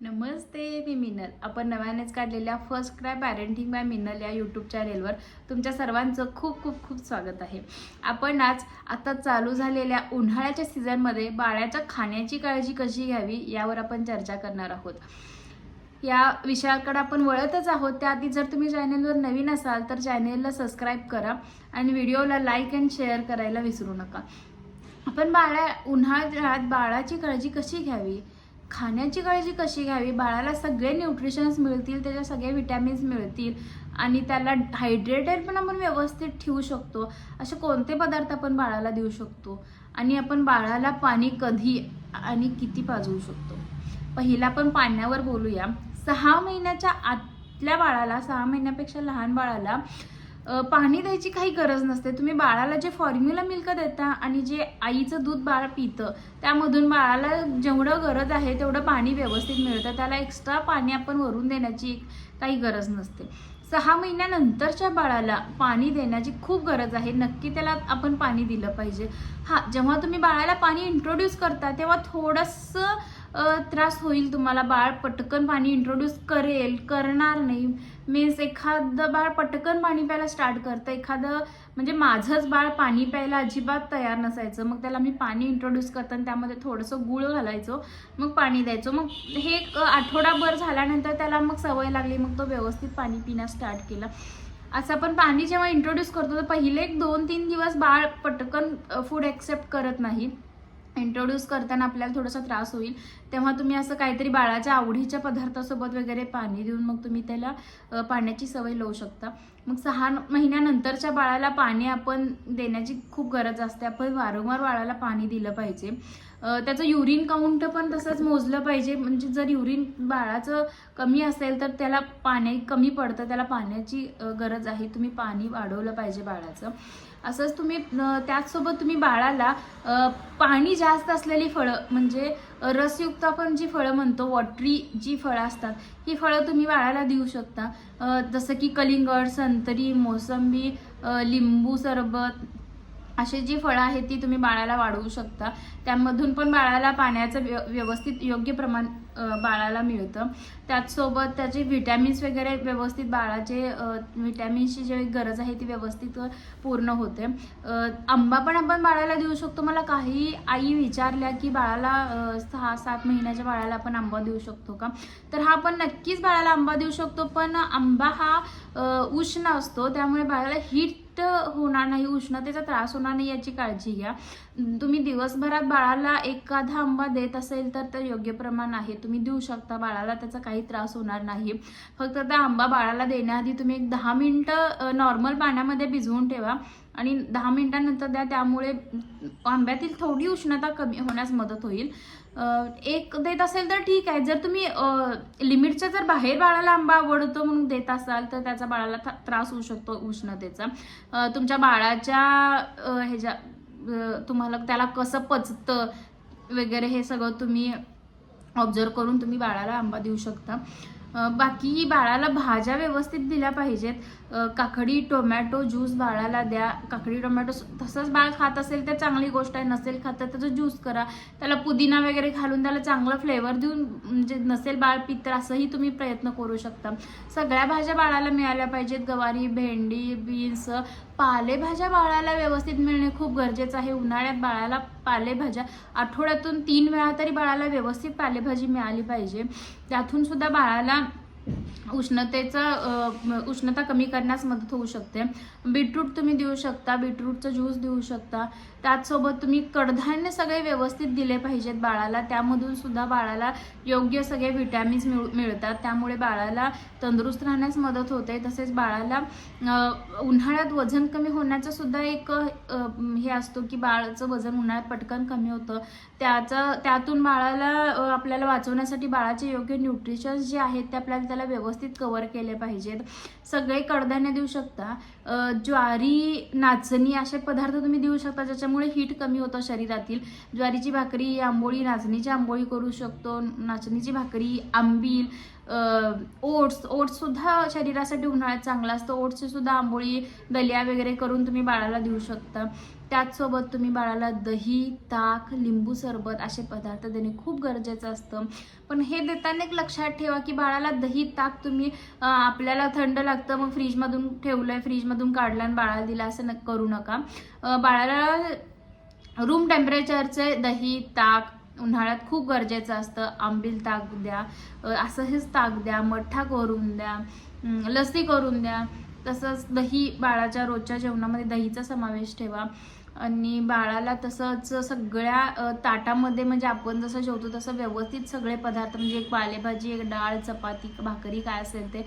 नमस्ते मी मिनल. आपण नव्यानेच काढलेल्या first cry parenting by Minal या यूट्यूब चॅनेलवर तुमच्या सर्वांचं खूप खूप खूप स्वागत आहे. आपण आज आता चालू झालेल्या उन्हाळ्याच्या सीझनमध्ये बाळाच्या खाण्याची काळजी कशी घ्यावी यावर आपण चर्चा करणार आहोत. या विषयाकडे आपण वळतच आहोत. त्याआधी जर तुम्ही चॅनेलवर नवीन असाल तर चॅनेलला सबस्क्राईब करा आणि व्हिडिओला लाईक अँड शेअर करायला विसरू नका. आपण बाळा उन्हाळ्यात बाळाची काळजी कशी घ्यावी? खाण्याची काळजी कशी घ्यावी? बाळाला सगळे न्यूट्रिशन्स मिळतील त्याच्या सगळे विटॅमिन्स मिळतील आणि त्याला हायड्रेटेड पण आपण व्यवस्थित ठेवू शकतो. असे कोणते पदार्थ आपण बाळाला देऊ शकतो? आणि आपण बाळाला पाणी कधी आणि किती पाजवू शकतो? पहिला आपण पाण्यावर बोलूया. सहा महिन्याच्या आतल्या बाळाला सहा महिन्यापेक्षा लहान बाळाला पाणी द्यायची काही गरज नसते. तुम्ही बाळाला जे फॉर्म्युला मिल्क देता आणि जे आईचं दूध बाळ पितं त्यामधून बाळाला जेवढं गरज आहे तेवढं पाणी व्यवस्थित मिळतं. त्याला एक्स्ट्रा पाणी आपण वरून देण्याची काही गरज नसते. सहा महिन्यानंतरच्या बाळाला पाणी देण्याची खूप गरज आहे. नक्की त्याला आपण पाणी दिलं पाहिजे. हां जेव्हा तुम्ही बाळाला पाणी इंट्रोड्यूस करता तेव्हा थोडंसं त्रास होईल तुम्हाला. बाळ पटकन पाणी इंट्रोड्यूस करेल करणार नाही. मीन्स एखादं बाळ पटकन पाणी प्यायला स्टार्ट करतं. एखादं म्हणजे माझंच बाळ पाणी प्यायला अजिबात तयार नसायचं. मग त्याला मी पाणी इंट्रोड्यूस करताना त्यामध्ये थोडंसं गुळ घालायचो. मग पाणी द्यायचो. मग हे एक आठवडाभर झाल्यानंतर त्याला मग सवय लागली. मग तो व्यवस्थित पाणी पिण्यास स्टार्ट केला. असं आपण पाणी जेव्हा इंट्रोड्यूस करतो तर पहिले एक दोन तीन दिवस बाळ पटकन फूड ॲक्सेप्ट करत नाही. इंट्रोड्यूस करताना आपल्याला थोडासा त्रास होईल. तेव्हा तुम्ही असं काहीतरी बाळाच्या आवडीच्या पदार्थासोबत वगैरे पाणी देऊन मग तुम्ही त्याला पाण्याची सवय लावू शकता. मग सहा महिन्यानंतरच्या बाळाला पाणी आपण देण्याची खूप गरज असते. आपण वारंवार बाळाला पाणी दिलं पाहिजे. त्याचं युरिन काउंट पण तसंच मोजलं पाहिजे. म्हणजे जर युरिन बाळाचं कमी असेल तर त्याला पाणी कमी पडतं. त्याला पाण्याची गरज आहे. तुम्ही पाणी वाढवलं पाहिजे बाळाचं. असंच तुम्ही त्याचसोबत तुम्ही बाळाला पाणी जास्त असलेली फळं म्हणजे रसयुक्त आपण जी फळं म्हणतो वॉटरी जी फळं असतात ही फळं तुम्ही बाळाला देऊ शकता. जसं की कलिंगड संत्री मोसंबी लिंबू सरबत अशी जी फळं आहेत ती तुम्ही बाळाला वाढवू शकता. त्यामधून पण बाळाला पाण्याचं व्य व्यवस्थित योग्य प्रमाण बाळाला मिळतं. त्याचसोबत त्याचे व्हिटॅमिन्स वगैरे व्यवस्थित बाळाचे व्हिटॅमिन्सची जी गरज आहे ती व्यवस्थित पूर्ण होते. आंबा पण आपण बाळाला देऊ शकतो. मला काही आई विचारल्या की बाळाला सहा सात महिन्याच्या बाळाला आपण आंबा देऊ शकतो का? तर हा आपण नक्कीच बाळाला आंबा देऊ शकतो पण आंबा हा उष्ण असतो. त्यामुळे बाळाला हीट होणार नाही उष्णतेचा त्रास होणार नाही याची काळजी घ्या. तुम्ही दिवसभरात बाळाला एखादा आंबा देत असेल तर ते योग्य प्रमाण आहे. तुम्ही देऊ शकता बाळाला त्याचा काही त्रास होणार नाही. फक्त त्या आंबा बाळाला देण्याआधी तुम्ही एक दहा मिनटं नॉर्मल पाण्यामध्ये भिजवून ठेवा आणि दहा मिनिटांनंतर द्या. त्यामुळे आंब्यातील थोडी उष्णता कमी होण्यास मदत होईल. एक देत असेल तर ठीक आहे. जर तुम्ही लिमिटच्या जर बाहेर बाळाला आंबा आवडतो म्हणून देत असाल तर त्याचा बाळाला त्रास होऊ शकतो उष्णतेचा. तुमच्या बाळाच्या ह्याच्या तुम्हाला त्याला कसं पचतं वगैरे हे सगळं तुम्ही ऑब्झर्व करून तुम्ही बाळाला आंबा देऊ शकता. बाकी बाळाला भाज्या व्यवस्थित दिल्या पाहिजेत. काकडी टोमॅटो ज्यूस बाळाला द्या. काकडी टोमॅटो तसंच बाळ खात असेल तर चांगली गोष्ट आहे. नसेल खात तर त्याचं ज्यूस करा. त्याला पुदिना वगैरे घालून त्याला चांगलं फ्लेवर देऊन म्हणजे नसेल बाळ पित तर असंही तुम्ही प्रयत्न करू शकता. सगळ्या भाज्या बाळाला मिळाल्या पाहिजेत. गवारी भेंडी बीन्स पालेभाज्या बाळाला व्यवस्थित मिळणे खूप गरजेचं आहे. उन्हाळ्यात बाळाला पालेभाज्या आठवड्यातून तीन वेळा तरी बाळाला व्यवस्थित पालेभाजी मिळाली पाहिजे. त्यातून सुद्धा बाळाला उष्णतेचा उष्णता कमी करण्यास मदत होऊ शकते. बीटरूट तुम्ही देऊ शकता बीटरूटचं ज्यूस देऊ शकता. त्याचसोबत तुम्ही कडधान्य सगळे व्यवस्थित दिले पाहिजेत बाळाला. त्यामधून सुद्धा बाळाला योग्य सगळे विटॅमिन्स मिळ मिळतात. त्यामुळे बाळाला तंदुरुस्त राहण्यास मदत होते. तसेच बाळाला उन्हाळ्यात वजन कमी होण्याचं सुद्धा एक हे असतो की बाळाचं वजन उन्हाळ्यात पटकन कमी होतं. त्याचं त्यातून बाळाला आपल्याला वाचवण्यासाठी बाळाचे योग्य न्यूट्रिशन्स जे आहेत ते आपल्याला त्याला व्यवस्थित कव्हर केले पाहिजेत. सगळे कडधान्य देऊ शकता. ज्वारी नाचणी असे पदार्थ तुम्ही देऊ शकता ज्याच्यामुळे हीट कमी होतं शरीरातील. ज्वारीची भाकरी आंबोळी नाचणीची आंबोळी करू शकतो. नाचणीची भाकरी आंबील ओट्स ओट्ससुद्धा शरीरासाठी उन्हाळ्यात चांगला असतं. ओट्सचीसुद्धा आंबोळी दलिया वगैरे करून तुम्ही बाळाला देऊ शकता. त्याचसोबत तुम्ही बाळाला दही ताक लिंबू सरबत असे पदार्थ देणे खूप गरजेचं असतं. पण हे देताना एक लक्षात ठेवा की बाळाला दही ताक तुम्ही आपल्याला थंड लागतं मग फ्रीजमधून ठेवलं आहे फ्रीजमधून काढलं आणि बाळाला दिलं असं न करू नका. बाळाला रूम टेम्परेचरचे दही ताक उन्हाळ्यात खूप गरजेचं असतं. आंबील ताक द्या असं हेच ताक द्या मठ्ठा करून द्या लस्सी करून द्या. तसंच दही बाळाच्या रोजच्या जेवणामध्ये दहीचा समावेश ठेवा. आणि बाळाला तसंच सगळ्या ताटामध्ये म्हणजे आपण जसं जेवतो तसं व्यवस्थित सगळे पदार्थ म्हणजे एक पालेभाजी एक डाळ चपाती भाकरी काय असेल ते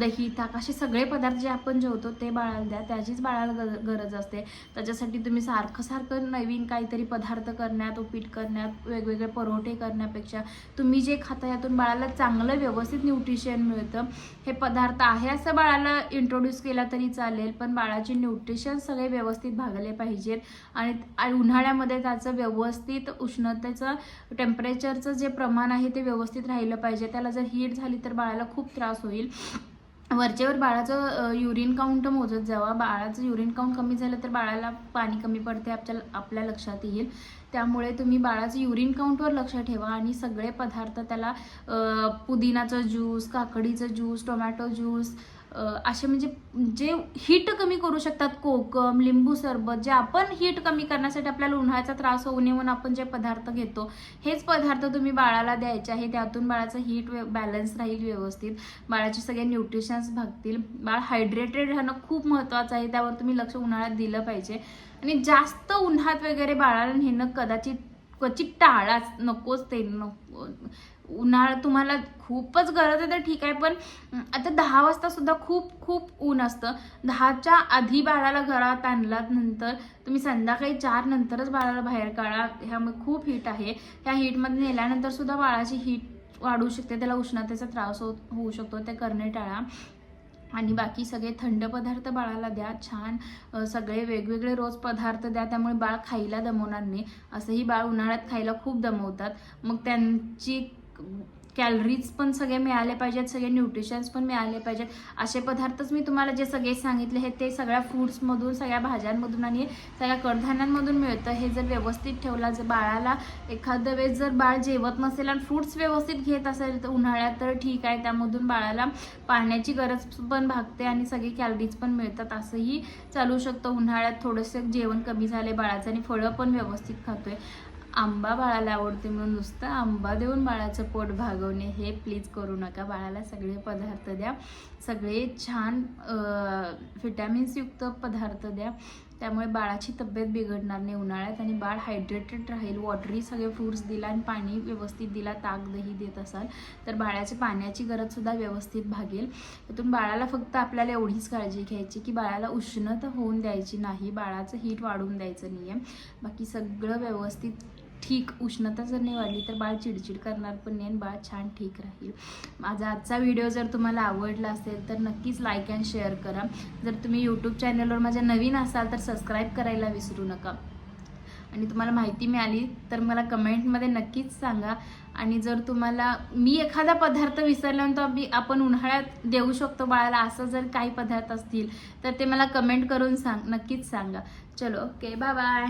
दही ताक असे सगळे पदार्थ जे आपण जेवतो ते बाळाला द्या. त्याचीच बाळाला गर- गरज असते. त्याच्यासाठी तुम्ही सारखं सारखं नवीन काहीतरी पदार्थ करण्यात उपीट करण्यात वेगवेगळे परोठे करण्यापेक्षा तुम्ही जे खाता यातून बाळाला चांगलं व्यवस्थित न्यूट्रिशन मिळतं. हे पदार्थ आहे असं बाळाला इंट्रोड्यूस केला तरी चालेल पण बाळाचे न्यूट्रिशन सगळे व्यवस्थित भागले पाहिजेत. आणि उन्हाळ्यामध्ये त्याचं व्यवस्थित उष्णतेचं टेम्परेचरचं जे प्रमाण आहे ते व्यवस्थित राहिलं पाहिजे. त्याला जर हीट झाली तर बाळाला खूप त्रास होईल. वरचेवर बाळाचं युरिन काउंट मोजत जावा. बाळाचं युरिन काउंट कमी झालं तर बाळाला पाणी कमी पडते आपल्या आपल्या लक्षात येईल. त्यामुळे तुम्ही बाळाचं युरिन काउंटवर लक्ष ठेवा आणि सगळे पदार्थ त्याला पुदिनाचं ज्यूस काकडीचं ज्यूस टोमॅटो ज्यूस असे म्हणजे जे हीट कमी करू शकतात कोकम लिंबू सरबत जे आपण हीट कमी करण्यासाठी आपल्याला उन्हाळ्याचा त्रास होऊ नये म्हणून आपण जे पदार्थ घेतो हेच पदार्थ तुम्ही बाळाला द्यायचे आहे. त्यातून बाळाचं हीट बॅलन्स राहील व्यवस्थित. बाळाचे सगळे न्यूट्रिशन्स भागतील. बाळ हायड्रेटेड राहणं खूप महत्त्वाचं आहे. त्यावर तुम्ही लक्ष उन्हाळ्यात दिलं पाहिजे. आणि जास्त उन्हात वगैरे बाळाला नेणं कदाचित क्वचित टाळाच. नकोच ते नको उन्हाळा तुम्हाला खूपच गरज आहे तर ठीक आहे पण आता दहा वाजता सुद्धा खूप खूप ऊन असतं. दहाच्या आधी बाळाला घरात आणलात नंतर तुम्ही संध्याकाळी चार नंतरच बाळाला बाहेर काढा. ह्यामुळे खूप हीट आहे. ह्या हीटमध्ये नेल्यानंतर सुद्धा बाळाची हीट वाढू शकते त्याला उष्णतेचा त्रास होत होऊ शकतो ते करणे टाळा. आणि बाकी सगळे थंड पदार्थ बाळाला द्या छान सगळे वेगवेगळे रोज पदार्थ द्या त्यामुळे बाळ खायला दमवणार नाही. असंही बाळ उन्हाळ्यात खायला खूप दमवतात. मग त्यांची कॅलरीज पण सगळे मिळाले पाहिजेत सगळे न्यूट्रिशन्स पण मिळाले पाहिजेत. असे पदार्थच मी तुम्हाला जे सगळे सांगितले हे ते सगळ्या फ्रूट्समधून सगळ्या भाज्यांमधून आणि सगळ्या कडधान्यांमधून मिळतं. हे जर व्यवस्थित ठेवला जर बाळाला एखाद्या वेळेस जर बाळ जेवत नसेल आणि फ्रूट्स व्यवस्थित घेत असेल तर उन्हाळ्यात तर ठीक आहे त्यामधून बाळाला पाण्याची गरज पण भागते आणि सगळी कॅलरीज पण मिळतात. असंही चालू शकतं. उन्हाळ्यात थोडंसं जेवण कमी झाले बाळाचं आणि फळं पण व्यवस्थित खातोय. आंबा बाळाला आवडते म्हणून नुसतं आंबा देऊन बाळाचं पोट भागवणे हे प्लीज करू नका. बाळाला सगळे पदार्थ द्या. सगळे छान व्हिटॅमिन्सयुक्त पदार्थ द्या. त्यामुळे बाळाची तब्येत बिघडणार नाही उन्हाळ्यात आणि बाळ हायड्रेटेड राहील. वॉटरी सगळे फ्रूट्स दिला आणि पाणी व्यवस्थित दिला ताक दही देत असाल तर बाळाच्या पाण्याची गरजसुद्धा व्यवस्थित भागेल. त्यातून बाळाला फक्त आपल्याला एवढीच काळजी घ्यायची की बाळाला उष्णता होऊन द्यायची नाही. बाळाचं हीट वाढून द्यायचं नाही आहे बाकी सगळं व्यवस्थित ठीक उष्णता जर नाही वाढली तर बाळ चिडचिड करणार पण नाही आणि बाळ छान ठीक राहील. माझा आजचा व्हिडिओ जर तुम्हाला आवडला असेल तर नक्कीच लाईक अँड शेअर करा. जर तुम्ही यूट्यूब चॅनलवर माझ्या नवीन असाल तर सबस्क्राईब करायला विसरू नका. आणि तुम्हाला माहिती मिळाली तर मला कमेंटमध्ये नक्कीच सांगा. आणि जर तुम्हाला मी एखादा पदार्थ विसरल्यानंतर मी आपण उन्हाळ्यात देऊ शकतो बाळाला असं जर काही पदार्थ असतील तर ते मला कमेंट करून सांग नक्कीच सांगा. चलो ओके बाय बाय